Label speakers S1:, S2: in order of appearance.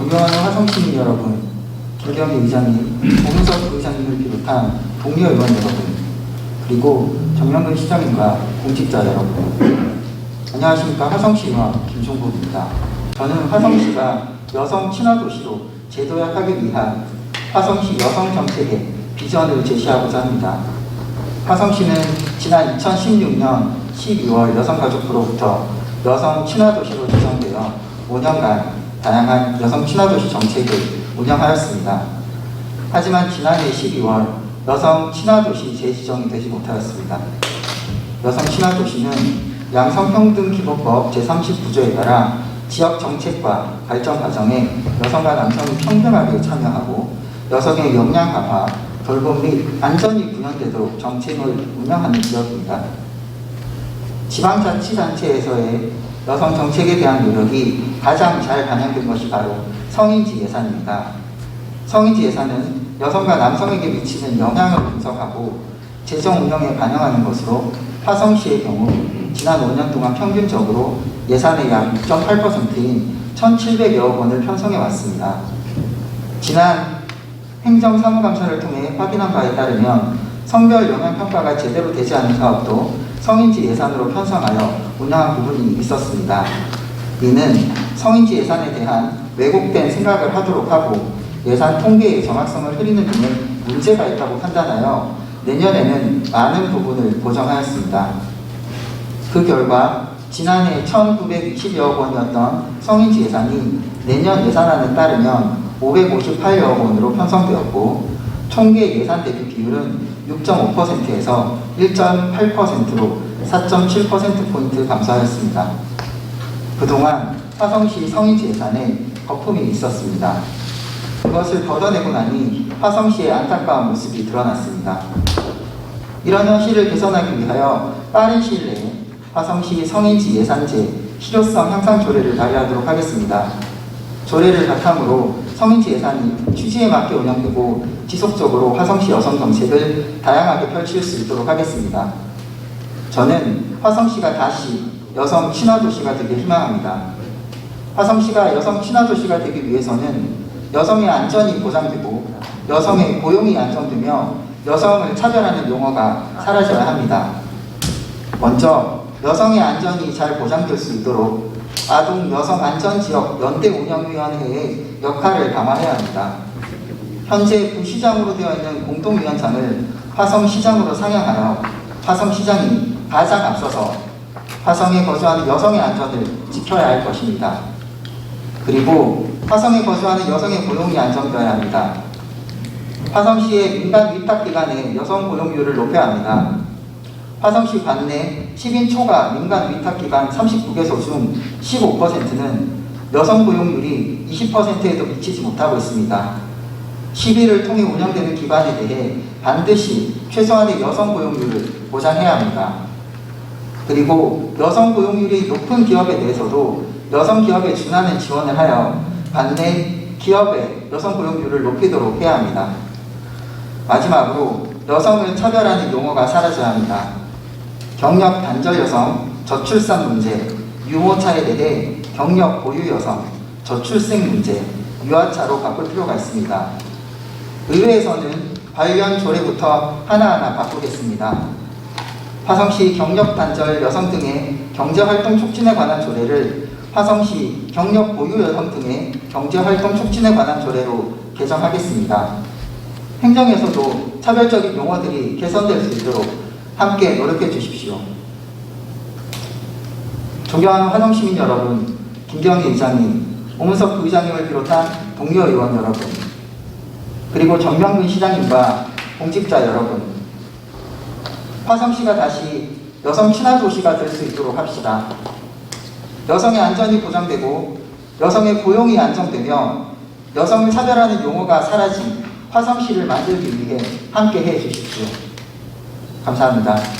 S1: 존경하는 화성시민 여러분, 김경희 의장님, 오문석 의장님을 비롯한 동료 의원 여러분, 그리고 정명근 시장님과 공직자 여러분, 안녕하십니까 화성시 의원 김종국입니다. 저는 화성시가 여성 친화 도시로 재도약하기 위한 화성시 여성 정책의 비전을 제시하고자 합니다. 화성시는 지난 2016년 12월 여성가족부로부터 여성 친화도시로 지정되어 5년간 다양한 여성 친화도시 정책을 운영하였습니다. 하지만 지난해 12월 여성 친화도시 재지정이 되지 못하였습니다. 여성 친화도시는 양성평등 기본법 제39조에 따라 지역 정책과 발전 과정에 여성과 남성이 평등하게 참여하고 여성의 역량 강화, 돌봄 및 안전이 구현되도록 정책을 운영하는 지역입니다. 지방자치단체에서의 여성 정책에 대한 노력이 가장 잘 반영된 것이 바로 성인지 예산입니다. 성인지 예산은 여성과 남성에게 미치는 영향을 분석하고 재정 운영에 반영하는 것으로 화성시의 경우 지난 5년 동안 평균적으로 예산의 약 6.8%인 1,700여억 원을 편성해 왔습니다. 지난 행정사무감사를 통해 확인한 바에 따르면 성별 영향평가가 제대로 되지 않은 사업도 성인지 예산으로 편성하여 운영한 부분이 있었습니다. 이는 성인지 예산에 대한 왜곡된 생각을 하도록 하고 예산 통계의 정확성을 흐리는 등의 문제가 있다고 판단하여 내년에는 많은 부분을 보정하였습니다. 그 결과 지난해 1,920여억 원이었던 성인지 예산이 내년 예산안에 따르면 558여억 원으로 편성되었고 총계 예산 대비 비율은 6.5%에서 1.8%로 4.7%포인트 감소하였습니다. 그동안 화성시 성인지 예산에 거품이 있었습니다. 그것을 걷어내고 나니 화성시의 안타까운 모습이 드러났습니다. 이런 현실을 개선하기 위하여 빠른 시일 내에 화성시 성인지 예산제 실효성 향상 조례를 발의하도록 하겠습니다. 조례를 바탕으로 성인지 예산이 취지에 맞게 운영되고 지속적으로 화성시 여성 정책을 다양하게 펼칠 수 있도록 하겠습니다. 저는 화성시가 다시 여성 친화도시가 되길 희망합니다. 화성시가 여성 친화도시가 되기 위해서는 여성의 안전이 보장되고 여성의 고용이 안정되며 여성을 차별하는 용어가 사라져야 합니다. 먼저 여성의 안전이 잘 보장될 수 있도록 아동 여성 안전 지역 연대 운영위원회의 역할을 강화해야 합니다. 현재 부시장으로 되어 있는 공동위원장을 화성시장으로 상향하여 화성시장이 가장 앞서서 화성에 거주하는 여성의 안전을 지켜야 할 것입니다. 그리고 화성에 거주하는 여성의 고용이 안정되어야 합니다. 화성시의 민간 위탁기관의 여성 고용률을 높여야 합니다. 화성시 관내 10인 초과 민간 위탁기관 39개소 중 15%는 여성 고용률이 20%에도 미치지 못하고 있습니다. 시비를 통해 운영되는 기관에 대해 반드시 최소한의 여성 고용률을 보장해야 합니다. 그리고 여성 고용률이 높은 기업에 대해서도 여성 기업에 준하는 지원을 하여 관내 기업의 여성 고용률을 높이도록 해야 합니다. 마지막으로 여성을 차별하는 용어가 사라져야 합니다. 경력 단절 여성, 저출산 문제, 유모차에 대해 경력 보유 여성, 저출생 문제, 유아차로 바꿀 필요가 있습니다. 의회에서는 관련 조례부터 하나하나 바꾸겠습니다. 화성시 경력 단절 여성 등의 경제활동 촉진에 관한 조례를 화성시 경력 보유 여성 등의 경제활동 촉진에 관한 조례로 개정하겠습니다. 행정에서도 차별적인 용어들이 개선될 수 있도록 함께 노력해 주십시오. 존경하는 화성시민 여러분, 김경희 의장님, 오문석 부의장님을 비롯한 동료 의원 여러분, 그리고 정명근 시장님과 공직자 여러분, 화성시가 다시 여성 친화 도시가 될 수 있도록 합시다. 여성의 안전이 보장되고 여성의 고용이 안정되며 여성을 차별하는 용어가 사라진 화성시를 만들기 위해 함께 해 주십시오. 감사합니다.